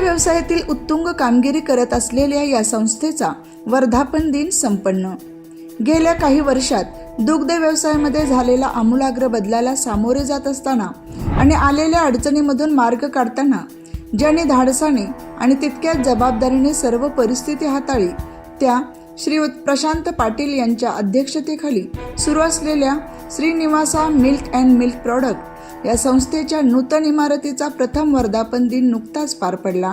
व्यवसायातील उत्तुंग कामगिरी करत असलेल्या या संस्थेचा वर्धापन दिन संपन्न. गेल्या काही वर्षात दुग्ध व्यवसायामध्ये झालेला आमूलाग्र बदलाला सामोरे जात असताना आणि आलेल्या अडचणीमधून मार्ग काढताना ज्यांनी धाडसाने आणि तितक्याच जबाबदारीने सर्व परिस्थिती हाताळली त्या श्री प्रशांत पाटील यांच्या अध्यक्षतेखाली सुरू असलेल्या Shrinivasa milk and milk product या संस्थेच्या नूतन इमारतीचा प्रथम वर्धापन दिन नुकताच पार पडला.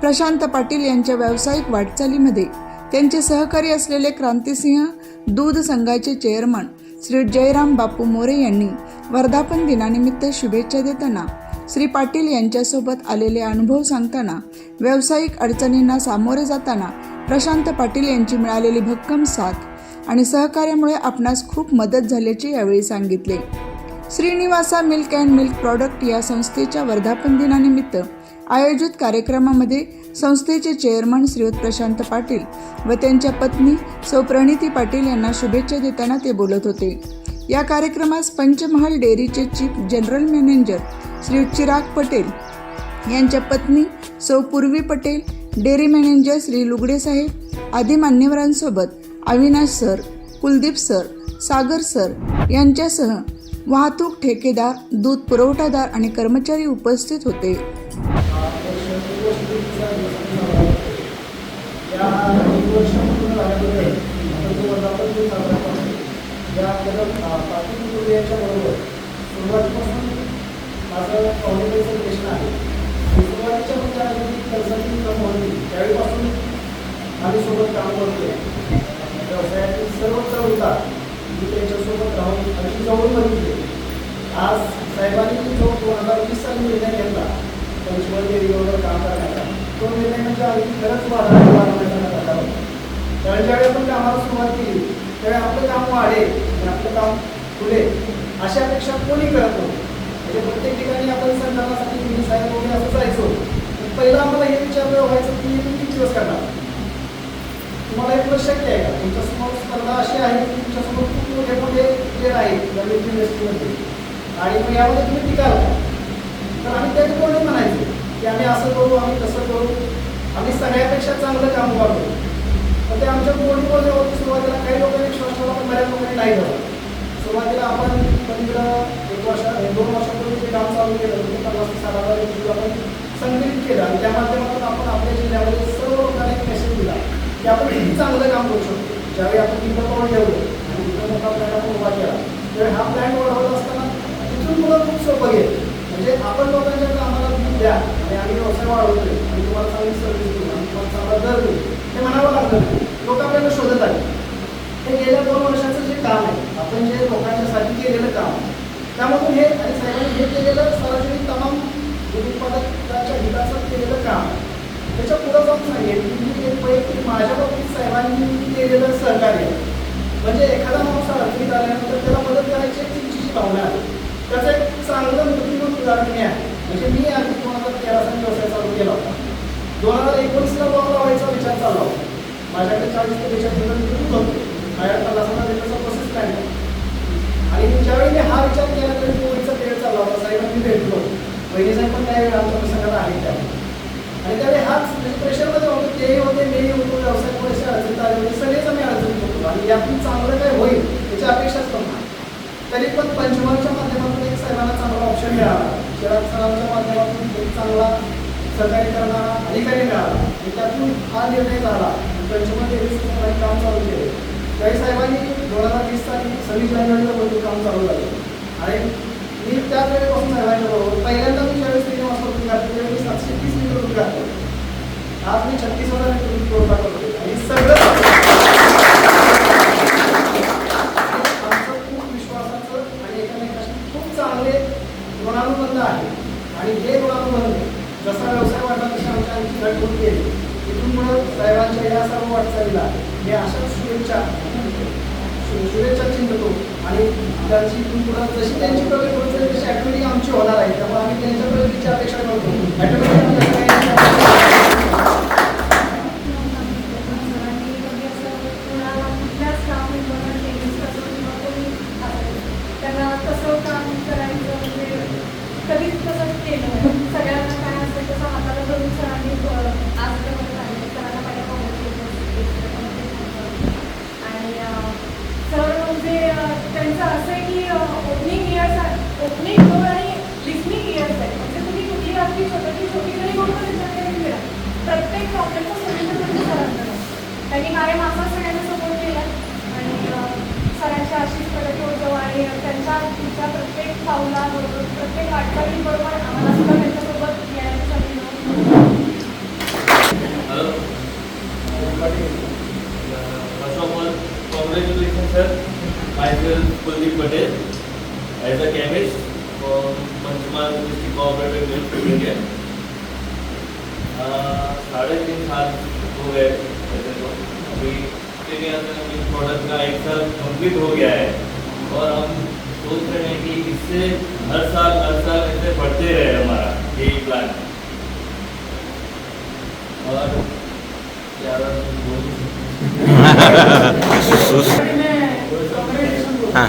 प्रशांत पाटील यांच्या व्यावसायिक वाटचालीमध्ये त्यांचे सहकारी असलेले क्रांतिसिंह दूध संघाचे चेअरमन श्री जयराम बापू मोरे यांनी वर्धापन दिनानिमित्त शुभेच्छा देताना श्री पाटील यांच्यासोबत आलेले अनुभव सांगताना व्यावसायिक अडचणींना सामोरे जाताना प्रशांत पाटील यांची मिळालेली भक्कम साथ आणि सहकार्यामुळे आपणास खूप मदत झाल्याचे यावेळी सांगितले. Shrinivasa milk and milk product या संस्थेच्या वर्धापन दिनानिमित्त आयोजित कार्यक्रमामध्ये संस्थेचे चेअरमन श्रीयुत प्रशांत पाटील व त्यांच्या पत्नी सौ प्रणिती पाटील यांना शुभेच्छा देताना ते बोलत होते. या कार्यक्रमास Panchmahal डेअरीचे chief general manager Shri Chirag Patel यांच्या पत्नी सौ पूर्वी पटेल डेअरी मॅनेजर श्री लुगडे साहेब आदी मान्यवरांसोबत Avinash sir Kuldeep sir Sagar sir यांच्यासह वाहतूक ठेकेदार दूध पुरवठादार आणि कर्मचारी उपस्थित होते. या एक वर्षापासून झाल्याबद्दल आता तो वर्धापन दिन साजरा करतो या केवळ पाटील कुटुंबे यांच्याबरोबर सुरुवातीपासून माझं फाउंडेशन रिलेशन आहे आणि सुरुवातीच्या म्हणजे आधी कन्सल्टिंग काम होती त्यावेळीपासून आम्ही सोबत काम करतोय व्यवसायातील सर्व चढउतार मी त्यांच्यासोबत राहून अगदी जवळून बघितले आज साहेबांनी जो दोन हजार वीस साली निर्णय घेतला पंचमल तो निर्णय म्हणजे अगदी खरंच वाढवण्याचा वाढवण्याचा कारण ज्यावेळी कामाला सुरुवात केली त्यावेळी आपलं काम वाढेल आणि आपलं काम खुले अशा अपेक्षा कोणी करत नव्हतं म्हणजे प्रत्येक ठिकाणी आपण संघासाठी मी साहेब वगैरे असं जायचो पहिला आम्हाला हे विचारलं व्हायचं की तुम्ही किती दिवस करणार तुम्हाला एक शक्य आहे का? तुमच्यासमोर स्पर्धा अशी आहे की तुमच्यासमोर खूप मोठे मोठे प्लेअर आहेत नवीन इंडस्ट्रीमध्ये आणि मग यामध्ये तुम्ही टिकाल तर आम्ही त्याचे कोणी म्हणायचं. की आम्ही असं करू आम्ही तसं करू. आम्ही सगळ्यापेक्षा चांगलं काम वाढू पण ते आमच्या बोर्डवर जेव्हा सुरुवातीला काही लोकांनी विश्वास ठेवला पण बऱ्याच लोकांनी नाही ठेवला सुरुवातीला आपण पंधरा एक वर्ष एक दोन वर्षापूर्वी जे काम चालू केलं म्हणजे पन्नास ते हजार आपण संकलित केलं. आणि त्या माध्यमातून आपण आपल्या जिल्ह्यामध्ये सर्व लोकांना एक मेसेज दिला की आपण किती चांगलं काम करू शकतो. ज्यावेळी आपण तिथं पाऊल ठेवलो आणि तिथं मोठा प्लॅन आपण उभा केला त्यावेळी हा प्लॅन वाढवत असताना तिथून मुलं खूप सोपं गेलं. म्हणजे आपण लोकांच्या कामाला द्या. आणि आम्ही व्यवसाय वाढवतोय. आणि तुम्हाला चांगली सर्व्हिस देऊ. आणि तुम्हाला चांगला दर देऊ. हे म्हणावं लागलं लोक आपल्याला शोधत आले हे गेल्या दोन वर्षाचं जे काम आहे आपण जे लोकांच्यासाठी केलेलं काम त्यामधून हे आणि साहेबांनी हे केलेलं सार्वजनिक तमाम उत्पादकाच्या हिताचं केलेलं काम त्याच्या पुढं जाऊन सांगेल की एक वैयक्तिक माझ्या बाबतीत साहेबांनी केलेलं सहकार्य म्हणजे एखादा माणूस अडचणीत आल्यानंतर त्याला मदत करायची एक तुमची जी भावना आहे त्याचं एक चांगलं मूर्तिमंत उदाहरण मी आहे. म्हणजे मी आधी व्यवसाय चालू केला होता. दोन हजार एकोणीसला बॉम्ब लावायचा विचार चालला होता. माझ्याकडे चाळीस ते बेचाळीस दूध होते. माझ्याकडे पन्नास लिटरचा प्रोसेस प्लॅन आणि ज्यावेळी मी हा विचार केला तरी कोविडचा पिरियड चालला होता. साहेबांनी भेटलो. बहिणी साहेब पण त्यावेळी आमच्या प्रसंगाला आहे त्यावेळी. आणि त्यावेळी हाच म्हणजे प्रेशरमध्ये होतो. तेही होते मीही होतो व्यवसाय थोडेसे अडचणीत आले होते. सगळेच आम्ही अडचणीत होतो. आणि यातून चांगलं काय होईल याची अपेक्षाच पण नाही. तरी पण पंचमलच्या माध्यमातून एक साहेबांना चांगला ऑप्शन मिळाला. चिराग सरांच्या माध्यमातून एक चांगला सहकार्य करणारा अधिकारी मिळाला. आणि त्यातून हा निर्णय झाला. पंचमल देवी काम चालू केले. त्यावेळी साहेबांनी दोन हजार वीस साली सव्वीस जानेवारीला बरोबर काम चालू झालं. आणि मी त्याच वेळेपासून साहेबांच्या बरोबर पहिल्यांदा मी ज्यावेळेस श्रीनिवासवर दूध घातले त्यावेळी सातशे तीस मीटर दूध घातले आज मी छत्तीस हजार मीटर दूध पुरवठा दाखवतो आणि सगळं आमचं खूप विश्वासाचं आणि एकमेकाशी खूप चांगले ऋणानुबंध आहे? आणि हे ऋणानुबंध जसा व्यवसाय वाढला तसे आमच्या आणखी घट होत गेली. इथून पुढं साहेबांच्या या सर्व वाटचालीला मी अशाच शुभेच्छा. शुभेच्छा चिंततो. आणि त्यांची इथून जशी त्यांची प्रगती होत जाईल तशी ॲटोमॅटिक आमची होणार आहे. त्यामुळे आम्ही त्यांच्या प्रगतीची अपेक्षा करतो. ॲटोमॅटिक त्यांना कसं काम करायचं म्हणजे कधीच तसंच केलं सगळ्यांना काय असेल तसं हाताला धरून सरांनी आमचं असं आहे की ओपनिंग इयर्स ओपनिंग डोर आणि लिस्निंग इयर्स आहे म्हणजे तुम्ही कुठली आपली छोटी छोटी जरी गोष्ट विचार केला प्रत्येक प्रॉब्लेमचं सोल्युशन म्हणजे सरांकडे त्यांनी कायम असा सगळ्यांना सपोर्ट केला. आणि सरांच्या सरांची अशीच प्रगती होतो आणि त्यांच्या तुमच्या प्रत्येक पावलाबरोबर प्रत्येक वाटचालीबरोबर आम्हाला सुद्धा त्यांच्यासोबत यायला संधी congratulation sir I First Kuldeep Patel as a chemist Panchmahal district cooperative bank ठीक है। साढ़े तीन साल हो गए वैसे तो अभी इसके लिए अभी प्रोडक्ट का एक साल कंप्लीट हो गया है और हम सोच रहे हैं कि इससे हर साल हर साल ऐसे बढ़ते रहे हमारा यही प्लान और हाँ